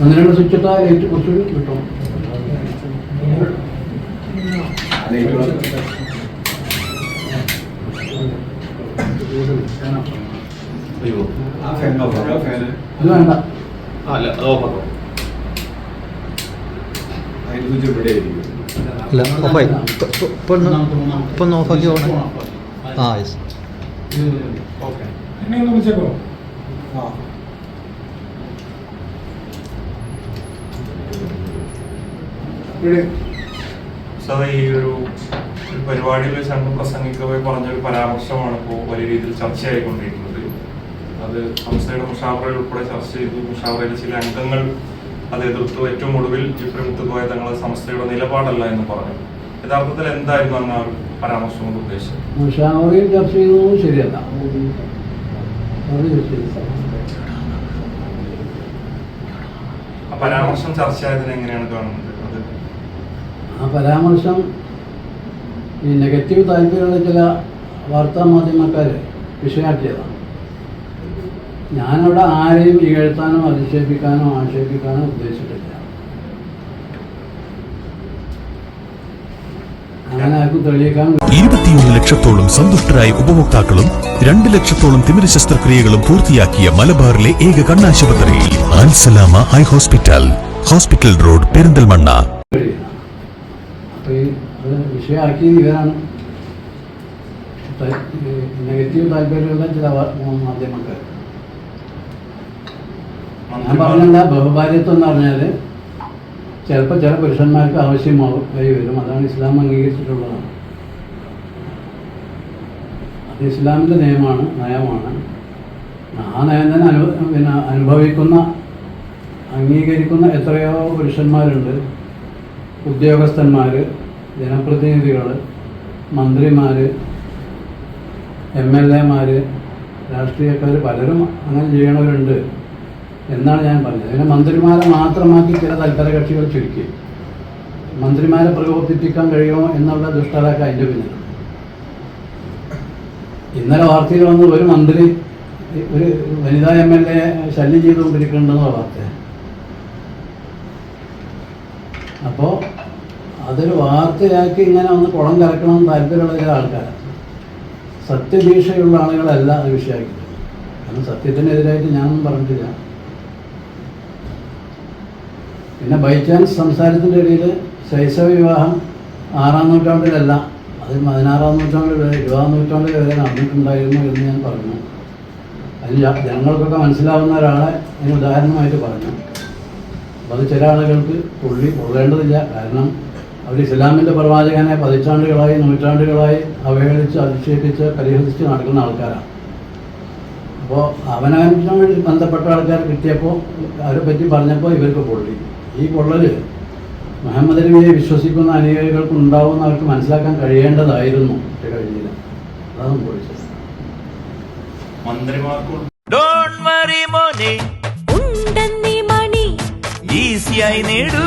രണ്ട് സ്വിച്ച് ഇട്ടാൽ ലൈറ്റ് കുറച്ചുകൂടി കിട്ടും. വേണ്ട. അല്ല അത് അല്ല ഓഫായി ഇപ്പൊ ഒന്ന് ഇപ്പൊ ഒന്ന് ഓഫാക്കി പോകണേ ആ യെസ് ഓക്കെ. എന്നെ ഒന്ന് വിളിച്ചേക്കോ? സാർ ഈ ഒരു പരിപാടിയിൽ വെച്ച് അങ്ങ് പ്രസംഗിക്കവേ പറഞ്ഞ ഒരു പരാമർശമാണ് ഇപ്പോൾ വലിയ രീതിയിൽ ചർച്ചയായിക്കൊണ്ടിരിക്കുന്നത് അത് സംസ്ഥയുടെ മുഷാവറയിൽ ഉൾപ്പെടെ ചർച്ച ചെയ്തു. മുഷാവറയിലെ ചില അംഗങ്ങൾ അത് എതിർത്തു ഏറ്റവും ഒടുവിൽ ജിഫ്രി പോയ തങ്ങളെ സംസ്ഥയുടെ നിലപാടല്ല എന്ന് പറഞ്ഞു. യഥാർത്ഥത്തിൽ എന്തായിരുന്നു അന്ന് ആ ഒരു പരാമർശം കൊണ്ട് ഉദ്ദേശിച്ചത്? മുഷാവറയിൽ ചർച്ച ചെയ്യുന്നത് ശരിയല്ല. പരാമർശം ചർച്ചയായതിനെ എങ്ങനെയാണ് കാണുന്നത്? ആ പരാമർശം ഈ നെഗറ്റീവ് താല്പര്യമുള്ള ചില വാർത്താ മാധ്യമക്കാർ വിഷയാക്കിയതാണ്. ഞാനവിടെ ആരെയും ഇകഴ്ത്താനോ അധിക്ഷേപിക്കാനോ ആക്ഷേപിക്കാനോ ഉദ്ദേശിച്ചിട്ടില്ല. ഇരുപത്തിയൊന്ന് ലക്ഷത്തോളം സന്തുഷ്ടരായ ഉപഭോക്താക്കളും രണ്ട് ലക്ഷത്തോളം തിമിര ശസ്ത്രക്രിയകളും പൂർത്തിയാക്കിയ മലബാറിലെ ഏക കണ്ണാശുപത്രി Al Salama eye hospital hospital road Perinthalmanna. ഈ വിഷയമാക്കിയത് ഇവരാണ്. നെഗറ്റീവ് താല്പര്യമുള്ള ചില മാധ്യമക്കാർ ഞാൻ പറഞ്ഞല്ല ബഹുഭാര്യത്വം എന്ന് പറഞ്ഞാൽ ചിലപ്പോൾ ചില പുരുഷന്മാർക്ക് ആവശ്യമായി വരും. അതാണ് ഇസ്ലാം അംഗീകരിച്ചിട്ടുള്ളതാണ്. അത് ഇസ്ലാമിന്റെ നിയമമാണ് നയമാണ്. ആ നയം തന്നെ അനു പിന്നെ അനുഭവിക്കുന്ന അംഗീകരിക്കുന്ന എത്രയോ പുരുഷന്മാരുണ്ട്. ഉദ്യോഗസ്ഥന്മാർ ജനപ്രതിനിധികൾ മന്ത്രിമാർ എം എൽ എമാർ രാഷ്ട്രീയക്കാർ പലരും അങ്ങനെ ചെയ്യണവരുണ്ട് എന്നാണ് ഞാൻ പറഞ്ഞത്. അതിനെ മന്ത്രിമാരെ മാത്രമാക്കി ചില തൽപര കക്ഷികൾ ചുരുക്കി. മന്ത്രിമാരെ പ്രകോപിപ്പിക്കാൻ കഴിയുമോ എന്നുള്ള ദുഷ്ടലൊക്കെ അതിന്റെ പിന്നിൽ. ഇന്നലെ വാർത്തയിൽ വന്ന് ഒരു മന്ത്രി ഒരു വനിതാ എം എൽ എ ശല്യം ചെയ്തുകൊണ്ടിരിക്കുന്നുണ്ടെന്നുള്ള വാർത്ത. അപ്പോൾ അതൊരു വാർത്തയാക്കി ഇങ്ങനെ ഒന്ന് കുളം കലക്കണം താല്പര്യമുള്ള ചില ആൾക്കാരാണ്. സത്യഭീഷയുള്ള ആളുകളല്ല അത് വിഷയമാക്കിയത് കാരണം സത്യത്തിനെതിരായിട്ട് ഞാനൊന്നും പറഞ്ഞിട്ടില്ല. പിന്നെ ബൈ ചാൻസ് സംസാരത്തിന്റെ ഇടയിൽ ശൈശവ വിവാഹം ആറാം നൂറ്റാണ്ടിലല്ല അത് പതിനാറാം നൂറ്റാണ്ടിൽ വരെ ഇരുപതാം നൂറ്റാണ്ടിൽ വരെ നടന്നിട്ടുണ്ടായിരുന്നു എന്ന് ഞാൻ പറഞ്ഞു. അതിൽ ജനങ്ങൾക്കൊക്കെ മനസ്സിലാവുന്ന ഒരാളെ ഞാൻ ഉദാഹരണമായിട്ട് പറഞ്ഞു. അപ്പോൾ അത് ചില ആളുകൾക്ക് പുള്ളി കൊള്ളേണ്ടതില്ല. കാരണം അവർ ഇസ്ലാമിന്റെ പ്രവാചകനെ പതിറ്റാണ്ടുകളായി നൂറ്റാണ്ടുകളായി അവഹേളിച്ച് അധിക്ഷേപിച്ച് പരിഹസിച്ച് നടക്കുന്ന ആൾക്കാരാണ്. അപ്പോൾ അവനവനുമായി ബന്ധപ്പെട്ട ആൾക്കാർ കിട്ടിയപ്പോൾ അവരെ പറ്റി പറഞ്ഞപ്പോൾ ഇവർക്ക് പൊള്ളി. ഈ പൊള്ളൽ മുഹമ്മദ് നബിയെ വിശ്വസിക്കുന്ന അനുയായികൾക്ക് ഉണ്ടാവുമെന്ന് അവർക്ക് മനസ്സിലാക്കാൻ കഴിയേണ്ടതായിരുന്നു കഴിഞ്ഞില്ല അതാണ് പൊളിച്ചത്. മന്ത്രിമാർക്കും ഡോണ്ട് വറി മോനെ. ഉണ്ടെന്നീ മണി. ഈസിയായി നേടൂ.